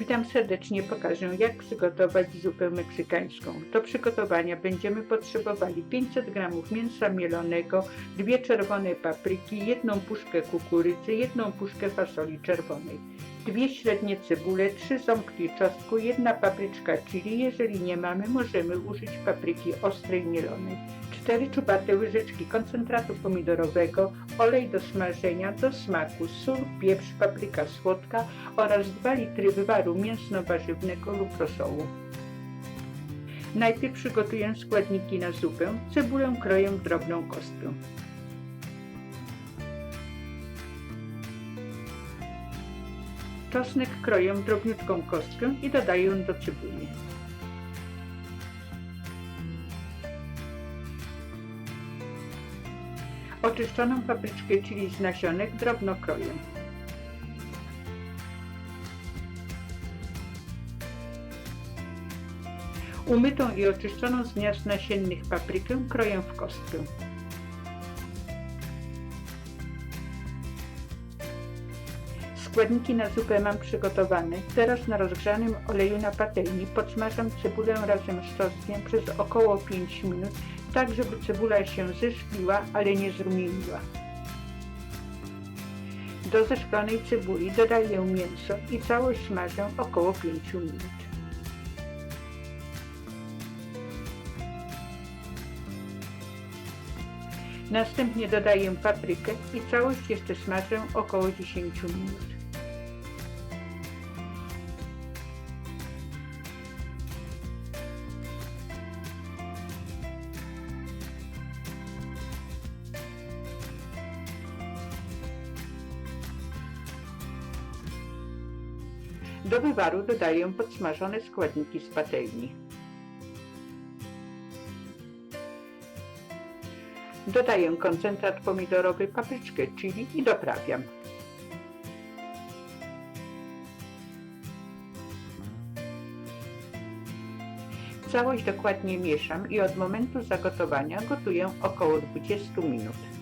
Witam serdecznie, pokażę jak przygotować zupę meksykańską. Do przygotowania będziemy potrzebowali 500 g mięsa mielonego, dwie czerwone papryki, jedną puszkę kukurydzy, jedną puszkę fasoli czerwonej, dwie średnie cebule, trzy ząbki czosnku, jedna papryczka chili, jeżeli nie mamy możemy użyć papryki ostrej mielonej, cztery czubate łyżeczki koncentratu pomidorowego, olej do smażenia, do smaku, sól, pieprz, papryka słodka oraz 2 litry wywaru mięsno-warzywnego lub rosołu. Najpierw przygotuję składniki na zupę. Cebulę kroję w drobną kostkę. Czosnek kroję drobniutką kostkę i dodaję do cebuli. Oczyszczoną papryczkę chili z nasionek drobno kroję. Umytą i oczyszczoną z gniazd nasiennych paprykę kroję w kostkę. Składniki na zupę mam przygotowane. Teraz na rozgrzanym oleju na patelni podsmażam cebulę razem z czosnkiem przez około 5 minut, tak żeby cebula się zeżgliła, ale nie zrumieniła. Do zeszklonej cebuli dodaję mięso i całość smażę około 5 minut. Następnie dodaję paprykę i całość jeszcze smażę około 10 minut. Do wywaru dodaję podsmażone składniki z patelni. Dodaję koncentrat pomidorowy, papryczkę chili i doprawiam. Całość dokładnie mieszam i od momentu zagotowania gotuję około 20 minut.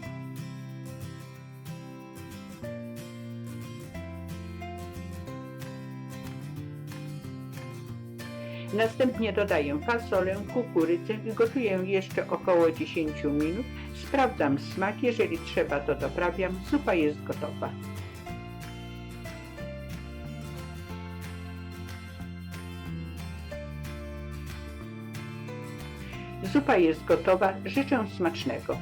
Następnie dodaję fasolę, kukurydzę i gotuję jeszcze około 10 minut. Sprawdzam smak, jeżeli trzeba to doprawiam. Zupa jest gotowa. Zupa jest gotowa. Życzę smacznego.